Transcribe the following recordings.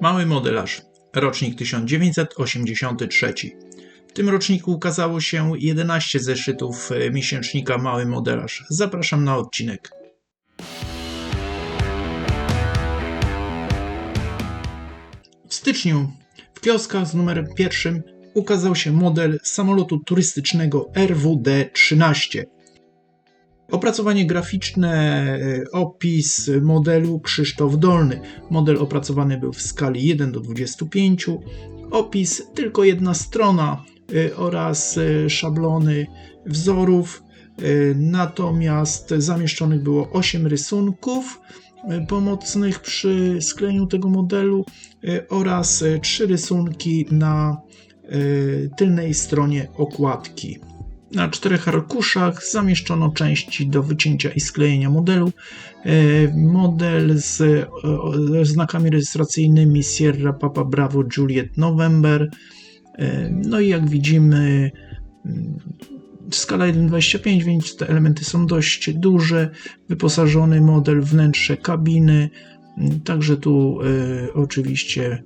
Mały modelarz, rocznik 1983. W tym roczniku ukazało się 11 zeszytów e, miesięcznika Mały modelarz. Zapraszam na odcinek. W styczniu w kioskach z numerem pierwszym ukazał się model samolotu turystycznego RWD-13. Opracowanie graficzne, e, opis modelu Krzysztof Dolny. Model opracowany był w skali 1 do 25. Opis tylko jedna strona e, oraz e, szablony wzorów. Natomiast zamieszczonych było 8 rysunków pomocnych przy sklejeniu tego modelu oraz 3 rysunki na tylnej stronie okładki. Na czterech arkuszach zamieszczono części do wycięcia i sklejenia modelu. E, model z e, znakami rejestracyjnymi Sierra Papa Bravo Juliet November. E, no i jak widzimy, mm, skala 1.25, więc te elementy są dość duże. Wyposażony model, wnętrze kabiny. Mm, także tu oczywiście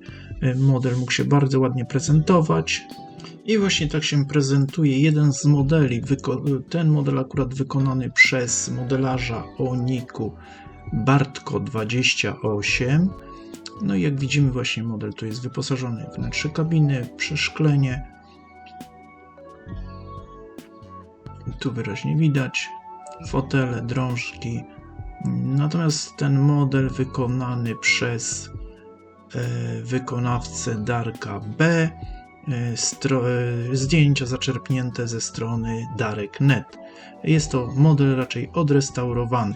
model mógł się bardzo ładnie prezentować. I właśnie tak się prezentuje jeden z modeli. Ten model akurat wykonany przez modelarza o niku Bartko28. No i jak widzimy właśnie model tu jest wyposażony w wnętrze kabiny, przeszklenie. Tu wyraźnie widać fotele, drążki. Natomiast ten model wykonany przez e, wykonawcę Darka B zdjęcia zaczerpnięte ze strony Darek.net. Jest to model raczej odrestaurowany.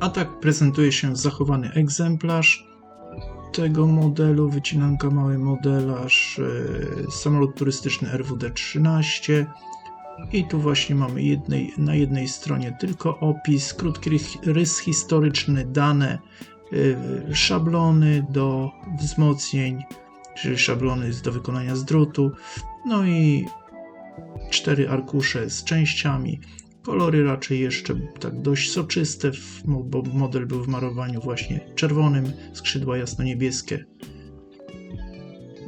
A tak prezentuje się zachowany egzemplarz tego modelu, wycinanka mały modelarz, e, samolot turystyczny RWD-13 i tu właśnie mamy jednej, na jednej stronie tylko opis, krótki rys historyczny, dane, szablony do wzmocnień, czyli szablony do wykonania z drutu, no i cztery arkusze z częściami. Kolory raczej jeszcze tak dość soczyste, bo model był w malowaniu właśnie czerwonym, skrzydła jasno-niebieskie.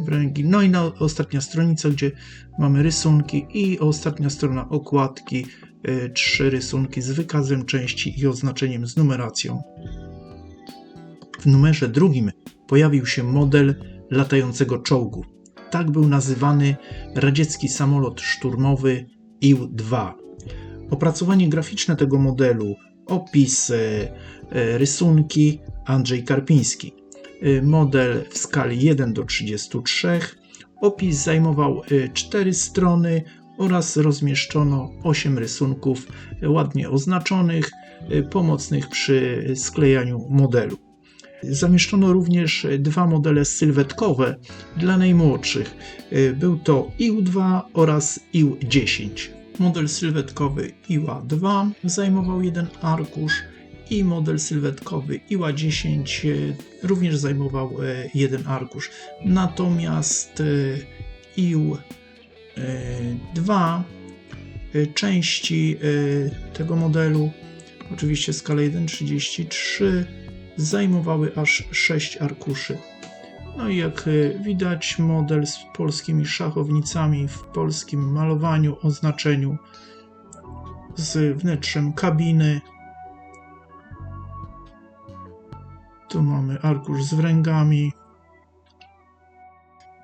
Wręgi. No i na ostatnia stronica, gdzie mamy rysunki i ostatnia strona okładki, y, trzy rysunki z wykazem części i oznaczeniem z numeracją. W numerze drugim pojawił się model latającego czołgu. Tak był nazywany radziecki samolot szturmowy IL-2. Opracowanie graficzne tego modelu, opis, e, e, rysunki Andrzej Karpiński. E, model w skali 1 do 33. Opis zajmował 4 strony oraz rozmieszczono 8 rysunków ładnie oznaczonych, pomocnych przy sklejaniu modelu. Zamieszczono również dwa modele sylwetkowe dla najmłodszych. Był to IU-2 oraz IU-10. Model sylwetkowy IUA-2 zajmował jeden arkusz i model sylwetkowy IUA-10 również zajmował e, jeden arkusz. Natomiast e, IU-2 e, części tego modelu, oczywiście skala 1.33 zajmowały aż 6 arkuszy. No i jak y, widać, model z polskimi szachownicami w polskim malowaniu, oznaczeniu z wnętrzem kabiny. Tu mamy arkusz z wręgami.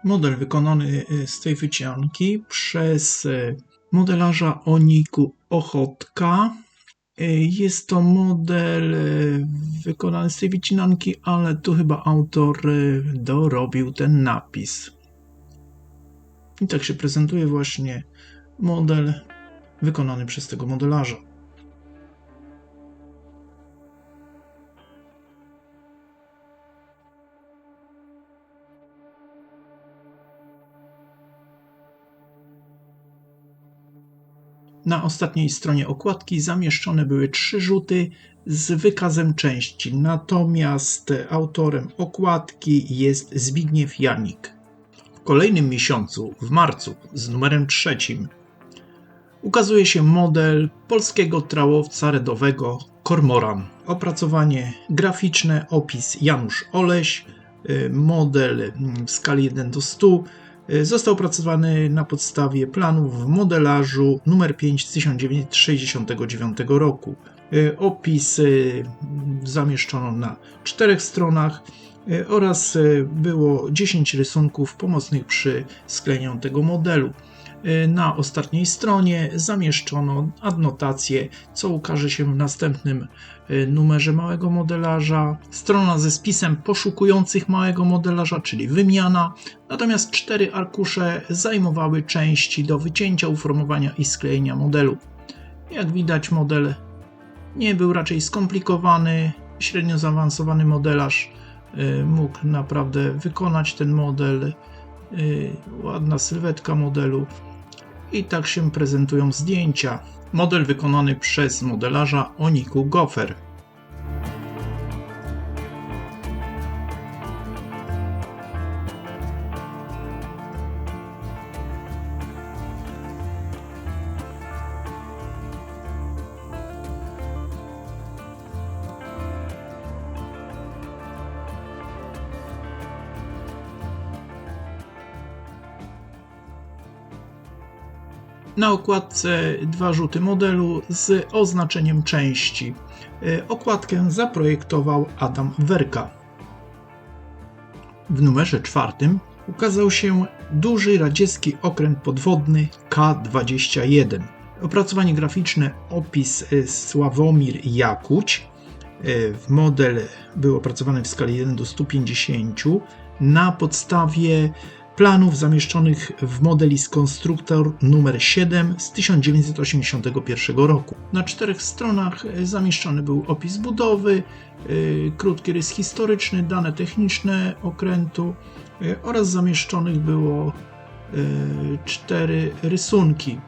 Model wykonany y, z tej wycianki przez y, modelarza Oniku Ochotka. Jest to model e, wykonany z tej wycinanki, ale tu chyba autor e, dorobił ten napis. I tak się prezentuje właśnie model wykonany przez tego modelarza. Na ostatniej stronie okładki zamieszczone były trzy rzuty z wykazem części, natomiast autorem okładki jest Zbigniew Janik. W kolejnym miesiącu, w marcu, z numerem trzecim, ukazuje się model polskiego trałowca redowego Kormoran. Opracowanie graficzne, opis Janusz Oleś, y, model mm, w skali 1 do 100 y, został opracowany na podstawie planów w modelarzu numer 5 z 1969 roku. Y, Opisy mm, zamieszczono na czterech stronach y, oraz y, było 10 rysunków pomocnych przy sklejaniu tego modelu. Y, Na ostatniej stronie zamieszczono adnotację, co ukaże się w następnym y, numerze małego modelarza. Strona ze spisem poszukujących małego modelarza, czyli wymiana. Natomiast cztery arkusze zajmowały części do wycięcia, uformowania i sklejenia modelu. Jak widać, model nie był raczej skomplikowany. Średnio zaawansowany modelarz y, mógł naprawdę wykonać ten model. Ładna sylwetka modelu. I tak się prezentują zdjęcia. Model wykonany przez modelarza Oniku Gofer. Na okładce dwa rzuty modelu z oznaczeniem części. E, Okładkę zaprojektował Adam Werka. W numerze czwartym ukazał się duży radziecki okręt podwodny K-21. Opracowanie graficzne, opis e, Sławomir Jakuć. E, Model był opracowany w skali 1 do 150 na podstawie planów zamieszczonych w modeli z konstruktor numer 7 z 1981 roku. Na czterech stronach zamieszczony był opis budowy, yy, krótki rys historyczny, dane techniczne okrętu yy, oraz zamieszczonych było cztery rysunki.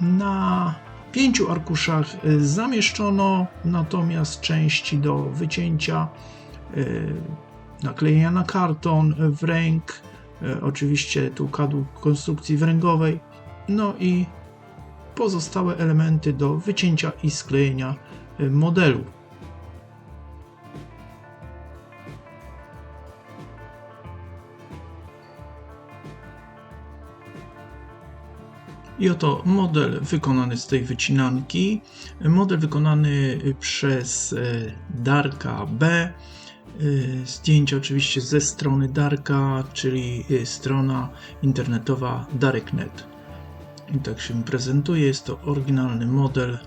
Na pięciu arkuszach zamieszczono natomiast części do wycięcia, naklejenia na karton, w ręk, E, oczywiście tu kadłub konstrukcji wręgowej, no i pozostałe elementy do wycięcia i sklejenia e, modelu. I oto model wykonany z tej wycinanki. Model wykonany przez e, Darka B. Y, Zdjęcie oczywiście ze strony Darka, czyli y, strona internetowa Darknet. I tak się prezentuje. Jest to oryginalny model.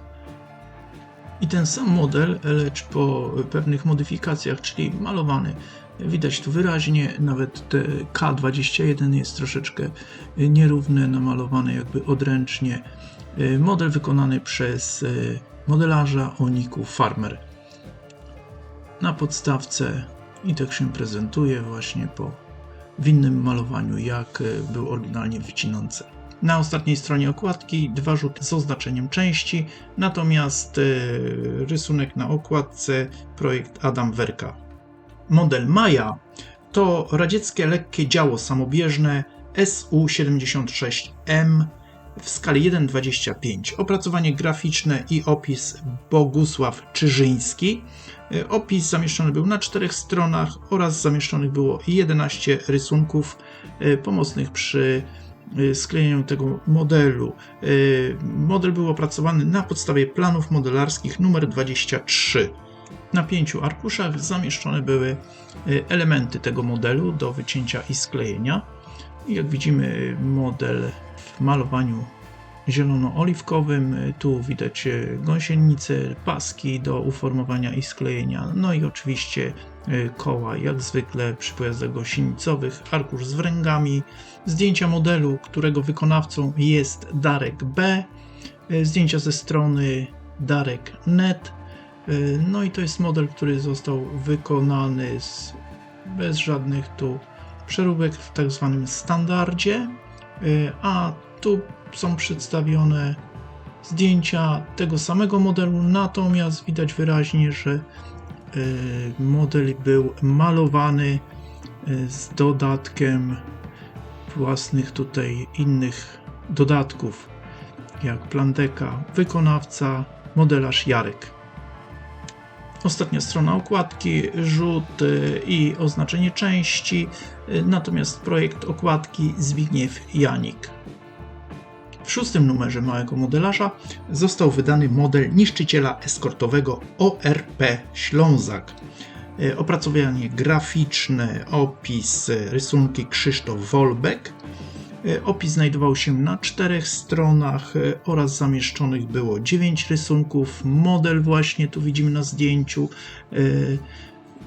I ten sam model, lecz po pewnych modyfikacjach, czyli malowany. Widać tu wyraźnie, nawet te K21 jest troszeczkę nierówne, namalowane jakby odręcznie. Model wykonany przez modelarza Oniku Farmer na podstawce i tak się prezentuje właśnie po w innym malowaniu, jak e, był oryginalnie wycinący. Na ostatniej stronie okładki dwa rzuty z oznaczeniem części, natomiast e, rysunek na okładce projekt Adam Werka. Model Maja to radzieckie lekkie działo samobieżne SU-76M w skali 1.25. Opracowanie graficzne i opis Bogusław Czyżyński. E, Opis zamieszczony był na czterech stronach oraz zamieszczonych było 11 rysunków e, pomocnych przy e, sklejeniu tego modelu. Model był opracowany na podstawie planów modelarskich numer 23. Na pięciu arkuszach zamieszczone były elementy tego modelu do wycięcia i sklejenia. Jak widzimy, model w malowaniu zielono-oliwkowym. Tu widać gąsienicę, paski do uformowania i sklejenia, no i oczywiście e, koła, jak zwykle przy pojazdach gąsienicowych, arkusz z wręgami, zdjęcia modelu, którego wykonawcą jest Darek B, e, zdjęcia ze strony Darek Net. E, no i to jest model, który został wykonany z, bez żadnych tu przeróbek w tak zwanym standardzie, a tu są przedstawione zdjęcia tego samego modelu, natomiast widać wyraźnie, że e, model był malowany e, z dodatkiem własnych tutaj innych dodatków, jak plandeka, wykonawca, modelarz Jarek. Ostatnia strona okładki, rzut y, i oznaczenie części, y, natomiast projekt okładki Zbigniew Janik. W szóstym numerze małego modelarza został wydany model niszczyciela eskortowego ORP Ślązak. Y, opracowanie graficzne, opis, rysunki Krzysztof Wolbeck. E, opis znajdował się na czterech stronach e, oraz zamieszczonych było dziewięć rysunków. Model właśnie tu widzimy na zdjęciu, e,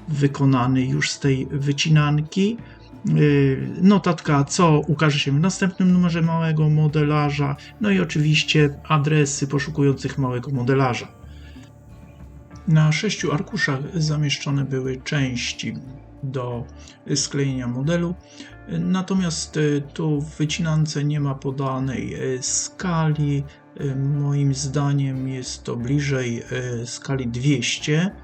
wykonany już z tej wycinanki. Notatka, co ukaże się w następnym numerze małego modelarza, no i oczywiście adresy poszukujących małego modelarza. Na sześciu arkuszach zamieszczone były części do sklejenia modelu. Natomiast e, tu w wycinance nie ma podanej e, skali. E, moim zdaniem jest to bliżej skali 200.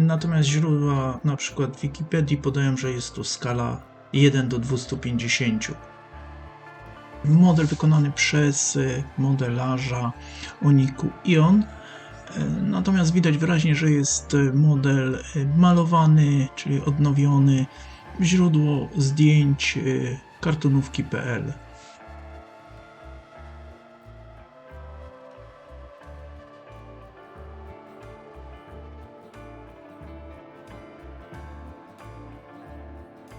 Natomiast źródła, na przykład Wikipedii, podają, że jest to skala 1 do 250. Model wykonany przez modelarza Oniku Ion. Natomiast widać wyraźnie, że jest model malowany, czyli odnowiony źródło zdjęć y, kartonówki.pl.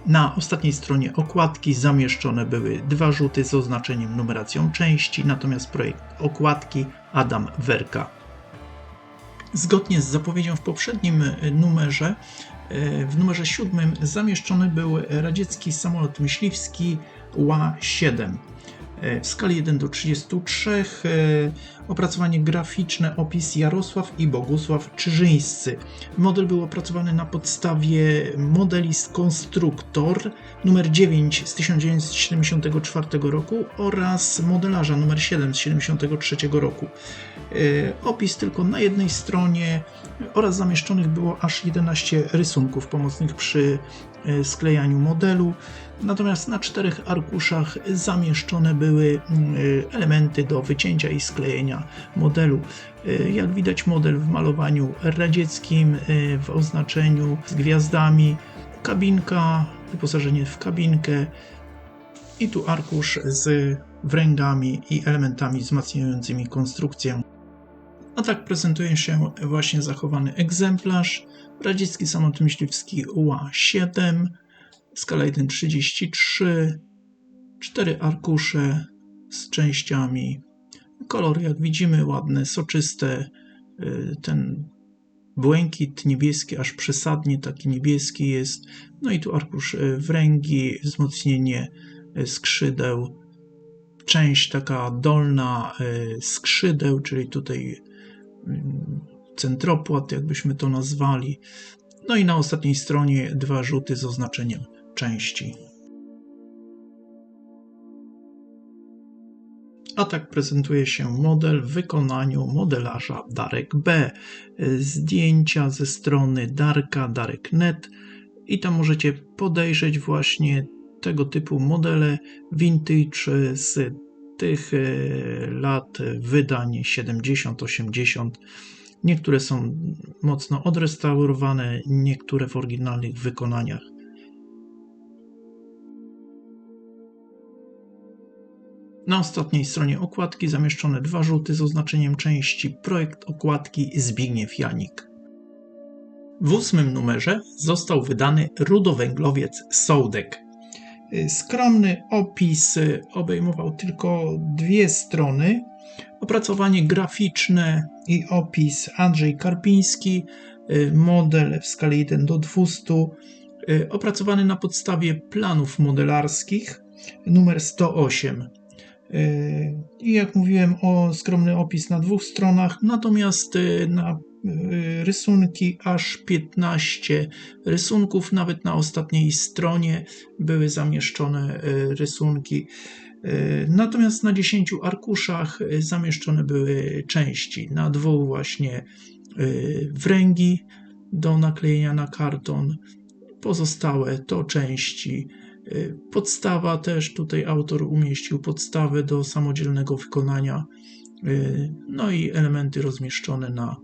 Na ostatniej stronie okładki zamieszczone były dwa rzuty z oznaczeniem numeracją części, natomiast projekt okładki Adam Werka. Zgodnie z zapowiedzią w poprzednim y, numerze, w numerze siódmym zamieszczony był radziecki samolot myśliwski Ła-7 e, w skali 1 do 33. E, opracowanie graficzne, opis Jarosław i Bogusław Czyżyńscy. Model był opracowany na podstawie Modelist Konstruktor numer 9 z 1974 roku oraz modelarza numer 7 z 1973 roku. Opis tylko na jednej stronie oraz zamieszczonych było aż 11 rysunków pomocnych przy e, sklejaniu modelu. Natomiast na czterech arkuszach zamieszczone były mm, e, elementy do wycięcia i sklejenia modelu. E, jak widać, model w malowaniu radzieckim, w oznaczeniu z gwiazdami, kabinka, wyposażenie w kabinkę i tu arkusz z wręgami i elementami wzmacniającymi konstrukcję. A tak prezentuje się właśnie zachowany egzemplarz. Radziecki samolot myśliwski UA-7, skala 1,33, cztery arkusze z częściami. Kolor, jak widzimy, ładne, soczyste. Y, ten błękit niebieski, aż przesadnie taki niebieski jest. No i tu arkusz y, wręgi, wzmocnienie y, skrzydeł. Część taka dolna skrzydeł, czyli tutaj centropłat, jakbyśmy to nazwali. No i na ostatniej stronie dwa rzuty z oznaczeniem części. A tak prezentuje się model w wykonaniu modelarza Darek B. Zdjęcia ze strony Darka, Darek.net i tam możecie podejrzeć właśnie tego typu modele vintage z tych e, lat wydań 70-80. Niektóre są mocno odrestaurowane, niektóre w oryginalnych wykonaniach. Na ostatniej stronie okładki zamieszczone dwa rzuty z oznaczeniem części projekt okładki Zbigniew Janik. W ósmym numerze został wydany rudowęglowiec Sołdek. Y, skromny opis y, obejmował tylko dwie strony. Opracowanie graficzne i opis Andrzej Karpiński, y, model w skali 1 do 200, opracowany na podstawie planów modelarskich, numer 108. I jak mówiłem, o skromny opis na dwóch stronach, natomiast na rysunki, aż 15 rysunków, nawet na ostatniej stronie były zamieszczone y, rysunki. Y, natomiast na 10 arkuszach zamieszczone były części, na dwóch właśnie wręgi do naklejenia na karton, pozostałe to części. Podstawa też tutaj autor umieścił podstawę do samodzielnego wykonania, no i elementy rozmieszczone na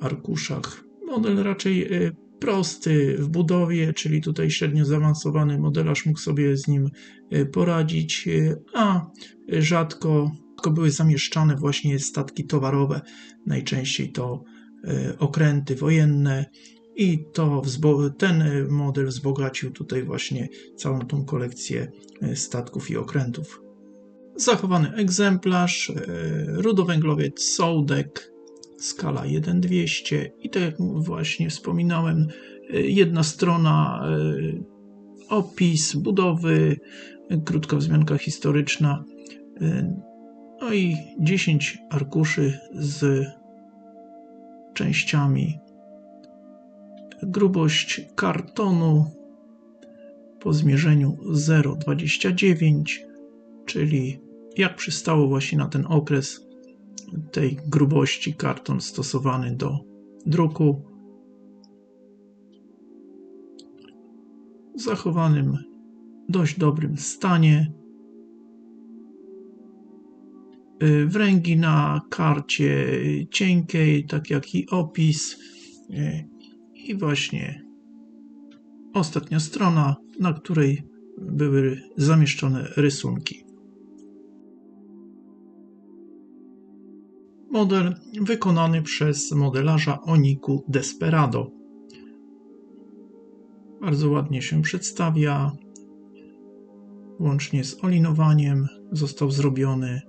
arkuszach. Model raczej y, prosty w budowie, czyli tutaj średnio zaawansowany modelarz mógł sobie z nim y, poradzić, y, a rzadko były zamieszczane właśnie statki towarowe, najczęściej to okręty wojenne i to ten model wzbogacił tutaj właśnie całą tą kolekcję statków i okrętów. Zachowany egzemplarz, rudowęglowiec Sołdek, skala 1.200 i tak jak właśnie wspominałem, y, jedna strona y, opis budowy, krótka wzmianka historyczna, y, no i 10 arkuszy z częściami. Grubość kartonu po zmierzeniu 0,29, czyli jak przystało właśnie na ten okres tej grubości karton stosowany do druku. W zachowanym dość dobrym stanie. Y, Wręgi na karcie cienkiej, tak jak i opis. Y, I właśnie ostatnia strona, na której były zamieszczone rysunki. Model wykonany przez modelarza Oniku Desperado. Bardzo ładnie się przedstawia. Łącznie z olinowaniem został zrobiony.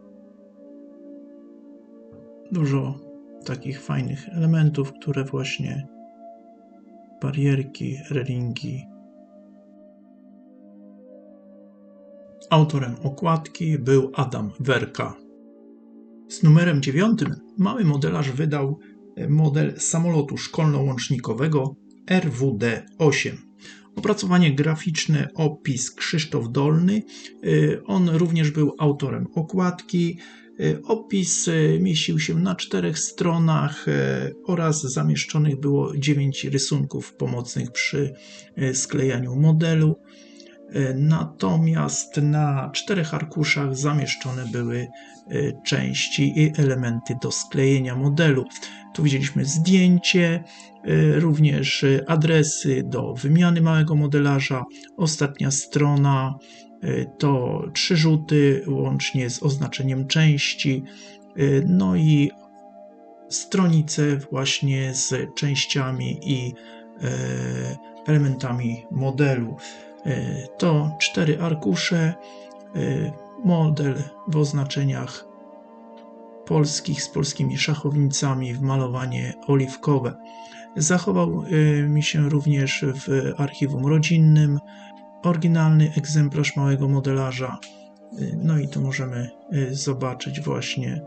Dużo takich fajnych elementów, które właśnie barierki, relingi. Autorem okładki był Adam Werka. Z numerem 9 mały modelarz wydał e, model samolotu szkolno-łącznikowego RWD-8. Opracowanie graficzne, opis Krzysztof Dolny. E, On również był autorem okładki. E, Opis mieścił się na czterech stronach oraz zamieszczonych było dziewięć rysunków pomocnych przy sklejaniu modelu. E, Natomiast na czterech arkuszach zamieszczone były e, części i elementy do sklejenia modelu. Tu widzieliśmy zdjęcie, e, również adresy do wymiany małego modelarza. Ostatnia strona to trzy rzuty łącznie z oznaczeniem części. No i stronice właśnie z częściami i elementami modelu. E, To cztery arkusze, e, model w oznaczeniach polskich z polskimi szachownicami w malowanie oliwkowe. Zachował e, mi się również w archiwum rodzinnym oryginalny egzemplarz małego modelarza. No i tu możemy zobaczyć właśnie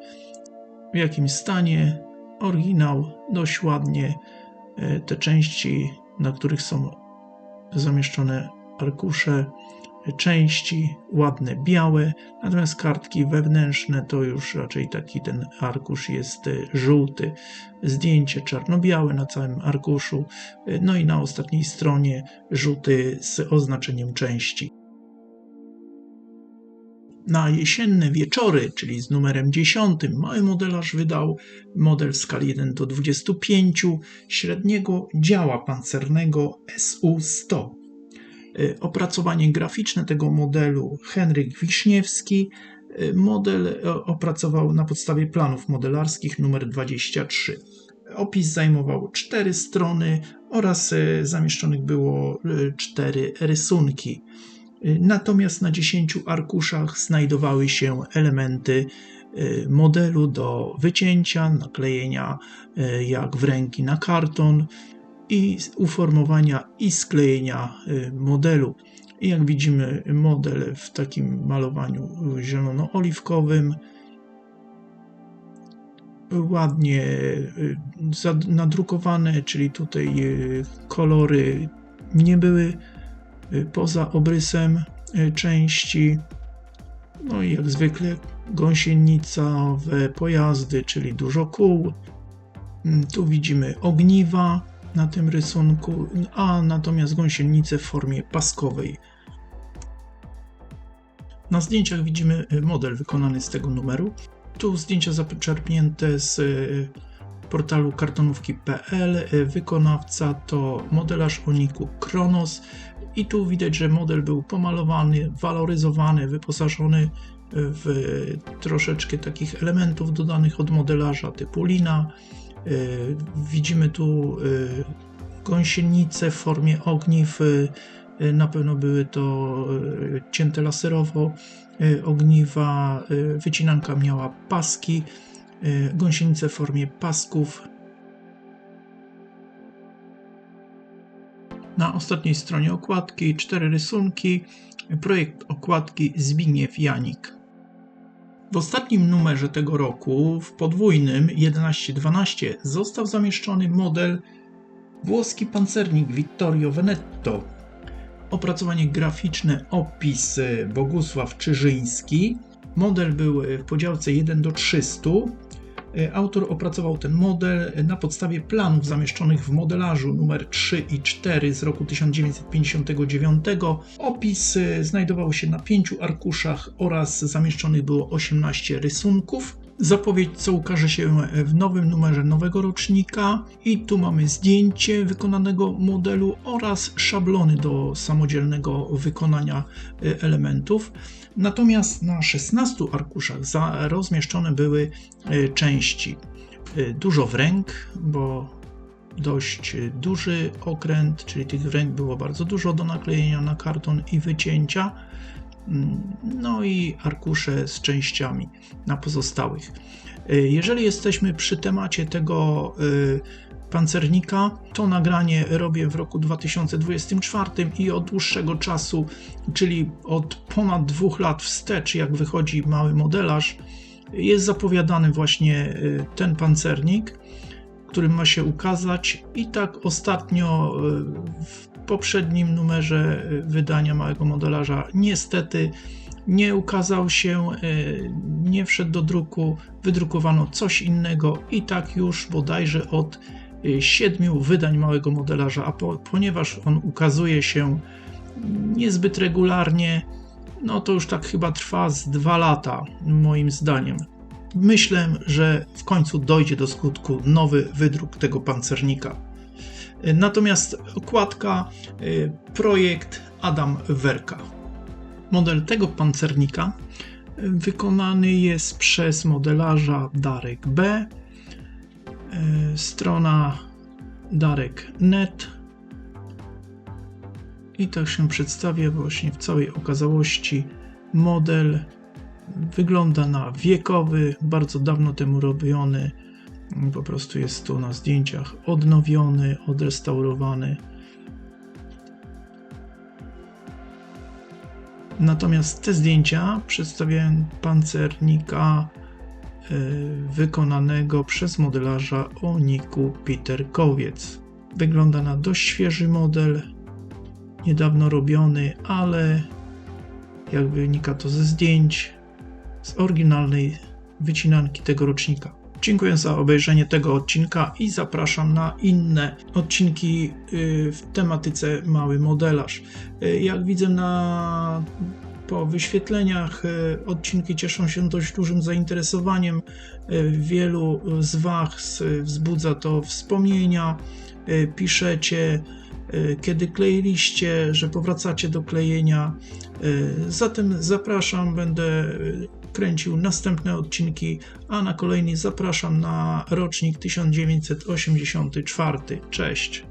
w jakim stanie oryginał dość ładnie te części, na których są zamieszczone arkusze, części ładne, białe, natomiast kartki wewnętrzne to już raczej taki ten arkusz jest e, żółty, zdjęcie czarno-białe na całym arkuszu, e, no i na ostatniej stronie rzuty z oznaczeniem części. Na jesienne wieczory, czyli z numerem 10, mały modelarz wydał model w skali 1 do 25 średniego działa pancernego SU-100. Y, Opracowanie graficzne tego modelu Henryk Wiśniewski. Y, Model e, opracował na podstawie planów modelarskich numer 23. Opis zajmował cztery strony oraz zamieszczonych było cztery rysunki. Y, Natomiast na 10 arkuszach znajdowały się elementy y, modelu do wycięcia, naklejenia y, jak w ręki na karton i uformowania i sklejenia y, modelu. I jak widzimy, model w takim malowaniu zielono-oliwkowym, ładnie y, nadrukowane, czyli tutaj y, kolory nie były poza obrysem części. No i jak zwykle gąsienicowe pojazdy, czyli dużo kół. Mm, Tu widzimy ogniwa na tym rysunku, a natomiast gąsienice w formie paskowej. Na zdjęciach widzimy y, model wykonany z tego numeru. Tu zdjęcia zaczerpnięte z y, portalu kartonówki.pl. E, Wykonawca to modelarz Oniku Kronos. I tu widać, że model był pomalowany, waloryzowany, wyposażony w troszeczkę takich elementów dodanych od modelarza typu lina. E, Widzimy tu e, gąsienice w formie ogniw. E, Na pewno były to cięte laserowo ogniwa. Wycinanka miała paski, gąsienice w formie pasków. Na ostatniej stronie okładki cztery rysunki. Projekt okładki Zbigniew Janik. W ostatnim numerze tego roku, w podwójnym 11-12, został zamieszczony model włoski pancernik Vittorio Veneto. Opracowanie graficzne, opis Bogusław Czyżyński. Model był w podziałce 1 do 300. E, Autor opracował ten model na podstawie planów zamieszczonych w modelarzu numer 3 i 4 z roku 1959. Opis e, znajdował się na pięciu arkuszach oraz zamieszczonych było 18 rysunków. Zapowiedź, co ukaże się w nowym numerze nowego rocznika. I tu mamy zdjęcie wykonanego modelu oraz szablony do samodzielnego wykonania e, elementów. Natomiast na 16 arkuszach za- rozmieszczone były e, części. E, Dużo wręg, bo dość duży okręt, czyli tych wręg było bardzo dużo do naklejenia na karton i wycięcia. Mm, No i arkusze z częściami na pozostałych. E, Jeżeli jesteśmy przy temacie tego e, pancernika, to nagranie robię w roku 2024 i od dłuższego czasu, czyli od ponad dwóch lat wstecz, jak wychodzi mały modelarz, jest zapowiadany właśnie e, ten pancernik, którym ma się ukazać. I tak ostatnio w poprzednim numerze e, wydania małego modelarza niestety nie ukazał się, e, nie wszedł do druku, wydrukowano coś innego i tak już bodajże od e, siedmiu wydań małego modelarza, a po, ponieważ on ukazuje się niezbyt regularnie, no to już tak chyba trwa z dwa lata, moim zdaniem. Myślę, że w końcu dojdzie do skutku nowy wydruk tego pancernika. Natomiast okładka, y, projekt Adam Werka. Model tego pancernika y, wykonany jest przez modelarza Darek B. Y, Strona darek.net. I tak się przedstawia właśnie w całej okazałości model wygląda na wiekowy, bardzo dawno temu robiony. Po prostu jest tu na zdjęciach odnowiony, odrestaurowany. Natomiast te zdjęcia przedstawiają pancernika e, wykonanego przez modelarza o niku Peter. Wygląda na dość świeży model, niedawno robiony, ale jak wynika to ze zdjęć, z oryginalnej wycinanki tego rocznika. Dziękuję za obejrzenie tego odcinka i zapraszam na inne odcinki y, w tematyce mały modelarz. Y, Jak widzę na po wyświetleniach y, odcinki cieszą się dość dużym zainteresowaniem. Wielu z Was wzbudza to wspomnienia. Piszecie, kiedy kleiliście, że powracacie do klejenia. Zatem zapraszam, będę kręcił następne odcinki, a na kolejny zapraszam na rocznik 1984. Cześć!